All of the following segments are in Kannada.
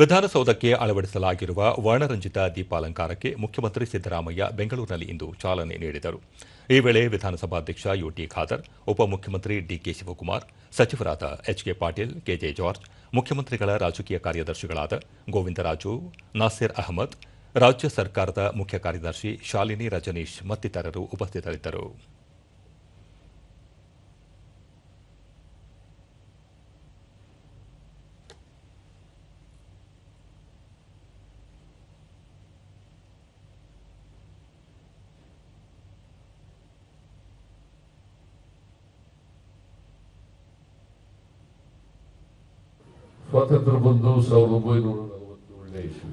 ವಿಧಾನಸೌಧಕ್ಕೆ ಅಳವಡಿಸಲಾಗಿರುವ ವರ್ಣರಂಜಿತ ದೀಪಾಲಂಕಾರಕ್ಕೆ ಮುಖ್ಯಮಂತ್ರಿ ಸಿದ್ದರಾಮಯ್ಯ ಬೆಂಗಳೂರಿನಲ್ಲಿ ಇಂದು ಚಾಲನೆ ನೀಡಿದರು. ಈ ವೇಳೆ ವಿಧಾನಸಭಾಧ್ಯಕ್ಷ ಯುಟಿ ಖಾದರ್, ಉಪಮುಖ್ಯಮಂತ್ರಿ ಡಿಕೆ ಶಿವಕುಮಾರ್, ಸಚಿವರಾದ ಎಚ್ಕೆ ಪಾಟೀಲ್ ಕೆಜೆ ಜಾರ್ಜ್, ಮುಖ್ಯಮಂತ್ರಿಗಳ ರಾಜಕೀಯ ಕಾರ್ಯದರ್ಶಿಗಳಾದ ಗೋವಿಂದರಾಜು, ನಾಸಿರ್ ಅಹಮದ್, ರಾಜ್ಯ ಸರ್ಕಾರದ ಮುಖ್ಯ ಕಾರ್ಯದರ್ಶಿ ಶಾಲಿನಿ ರಜನೀಶ್ ಮತ್ತಿತರರು ಉಪಸ್ಥಿತರಿದ್ದರು. ಸ್ವಾತಂತ್ರ್ಯ ಬಂದು ಸಾವಿರದ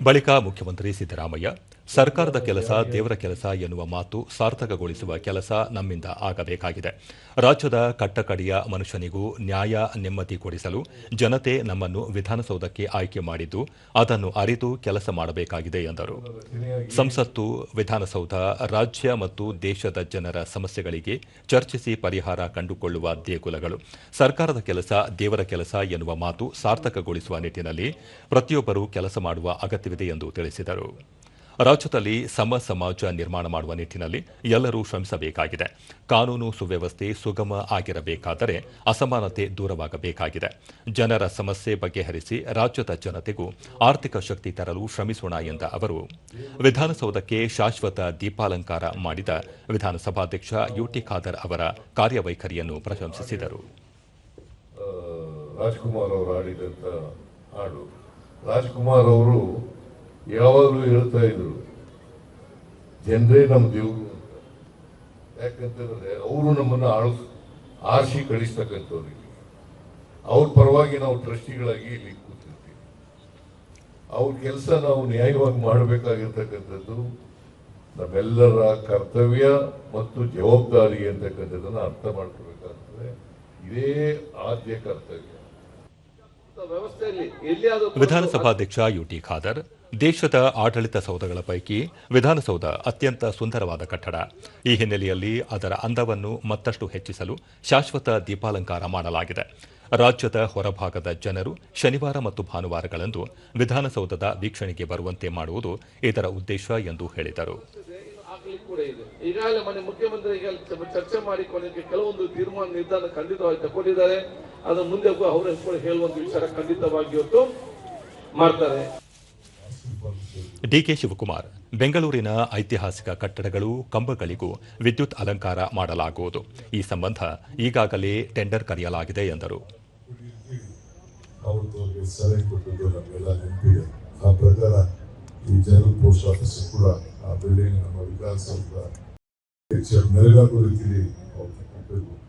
ಬಳಿಕ ಮುಖ್ಯಮಂತ್ರಿ ಸಿದ್ದರಾಮಯ್ಯ ಸರ್ಕಾರದ ಕೆಲಸ ದೇವರ ಕೆಲಸ ಎನ್ನುವ ಮಾತು ಸಾರ್ಥಕಗೊಳಿಸುವ ಕೆಲಸ ನಮ್ಮಿಂದ ಆಗಬೇಕಾಗಿದೆ. ರಾಜ್ಯದ ಕಟ್ಟಕಡೆಯ ಮನುಷ್ಯನಿಗೂ ನ್ಯಾಯ ನೆಮ್ಮದಿ ಕೊಡಿಸಲು ಜನತೆ ನಮ್ಮನ್ನು ವಿಧಾನಸೌಧಕ್ಕೆ ಆಯ್ಕೆ ಮಾಡಿದ್ದು ಅದನ್ನು ಅರಿತು ಕೆಲಸ ಮಾಡಬೇಕಾಗಿದೆ ಎಂದರು. ಸಂಸತ್ತು, ವಿಧಾನಸೌಧ, ರಾಜ್ಯ ಮತ್ತು ದೇಶದ ಜನರ ಸಮಸ್ಯೆಗಳಿಗೆ ಚರ್ಚಿಸಿ ಪರಿಹಾರ ಕಂಡುಕೊಳ್ಳುವ ದೇಗುಲಗಳು. ಸರ್ಕಾರದ ಕೆಲಸ ದೇವರ ಕೆಲಸ ಎನ್ನುವ ಮಾತು ಸಾರ್ಥಕಗೊಳಿಸುವ ನಿಟ್ಟಿನಲ್ಲಿ ಪ್ರತಿಯೊಬ್ಬರೂ ಕೆಲಸ ಮಾಡುವ ಅಗತ್ಯವಿದೆ ಎಂದು ತಿಳಿಸಿದರು. ರಾಜ್ಯದಲ್ಲಿ ಸಮ ಸಮಾಜ ನಿರ್ಮಾಣ ಮಾಡುವ ನಿಟ್ಟಿನಲ್ಲಿ ಎಲ್ಲರೂ ಶ್ರಮಿಸಬೇಕಾಗಿದೆ. ಕಾನೂನು ಸುವ್ಯವಸ್ಥೆ ಸುಗಮ ಆಗಿರಬೇಕಾದರೆ ಅಸಮಾನತೆ ದೂರವಾಗಬೇಕಾಗಿದೆ. ಜನರ ಸಮಸ್ಯೆ ಬಗೆಹರಿಸಿ ರಾಜ್ಯದ ಜನತೆಗೂ ಆರ್ಥಿಕ ಶಕ್ತಿ ತರಲು ಶ್ರಮಿಸೋಣ ಎಂದ ಅವರು. ವಿಧಾನಸೌಧಕ್ಕೆ ಶಾಶ್ವತ ದೀಪಾಲಂಕಾರ ಮಾಡಿದ ವಿಧಾನಸಭಾಧ್ಯಕ್ಷ ಯುಟಿ ಖಾದರ್ ಅವರ ಕಾರ್ಯವೈಖರಿಯನ್ನು ಪ್ರಶಂಸಿಸಿದರು. ರಾಜ್ಕುಮಾರ್ ಅವರು ಯಾವಾಗಲೂ ಹೇಳ್ತಾ ಇದ್ರು, ಜನರೇ ನಮ್ಮ ದೇವರು ಯಾಕಂತಂದ್ರೆ ಅವರು ನಮ್ಮನ್ನು ಆಳು ಆರಿಸಿ ಕಳಿಸ್ತಕ್ಕಂಥವ್ರಿಗೆ ಅವ್ರ ಪರವಾಗಿ ನಾವು ಟ್ರಸ್ಟಿಗಳಾಗಿ ಇಲ್ಲಿ ಕೂತಿರ್ತೀವಿ. ಅವ್ರ ಕೆಲಸ ನಾವು ನ್ಯಾಯವಾಗಿ ಮಾಡಬೇಕಾಗಿರ್ತಕ್ಕಂಥದ್ದು ನಮ್ಮೆಲ್ಲರ ಕರ್ತವ್ಯ ಮತ್ತು ಜವಾಬ್ದಾರಿ ಅಂತಕ್ಕಂಥದ್ದನ್ನು ಅರ್ಥ ಮಾಡ್ಕೋಬೇಕಾಗ್ತದೆ. ಇದೇ ಆದ್ಯ ಕರ್ತವ್ಯ. ವಿಧಾನಸಭಾಧ್ಯಕ್ಷ ಯುಟಿ ಖಾದರ್ ದೇಶದ ಆಡಳಿತ ಸೌಧಗಳ ಪೈಕಿ ವಿಧಾನಸೌಧ ಅತ್ಯಂತ ಸುಂದರವಾದ ಕಟ್ಟಡ. ಈ ಹಿನ್ನೆಲೆಯಲ್ಲಿ ಅದರ ಅಂದವನ್ನು ಮತ್ತಷ್ಟು ಹೆಚ್ಚಿಸಲು ಶಾಶ್ವತ ದೀಪಾಲಂಕಾರ ಮಾಡಲಾಗಿದೆ. ರಾಜ್ಯದ ಹೊರಭಾಗದ ಜನರು ಶನಿವಾರ ಮತ್ತು ಭಾನುವಾರಗಳಂದು ವಿಧಾನಸೌಧದ ವೀಕ್ಷಣೆಗೆ ಬರುವಂತೆ ಮಾಡುವುದು ಇದರ ಉದ್ದೇಶ ಎಂದು ಹೇಳಿದರು. ಈಗಾಗಲೇ ಮುಖ್ಯಮಂತ್ರಿ ಚರ್ಚೆ ಮಾಡಿಕೊಳ್ಳಕ್ಕೆ ಕೆಲವೊಂದು ತೀರ್ಮಾನ ನಿರ್ಧಾರ ಖಂಡಿತವಾಗಿ ತಗೊಂಡಿದ್ದಾರೆ. ಅದು ಮುಂದೆ ಅವರ ಕೂಡ ಹೇಳುವಂತ ವಿಚಾರ ಖಂಡಿತವಾಗಿ ಇವತ್ತು ಮಾಡ್ತಾರೆ. ಡಿಕೆ ಶಿವಕುಮಾರ್ ಬೆಂಗಳೂರಿನ ಐತಿಹಾಸಿಕ ಕಟ್ಟಡಗಳು ಕಂಬಗಳಿಗೂ ವಿದ್ಯುತ್ ಅಲಂಕಾರ ಮಾಡಲಾಗುವುದು. ಈ ಸಂಬಂಧ ಈಗಾಗಲೇ ಟೆಂಡರ್ ಕರೆಯಲಾಗಿದೆ ಎಂದರು. ಆ ಬಿಲ್ಡಿಂಗ್ ನಮ್ಮ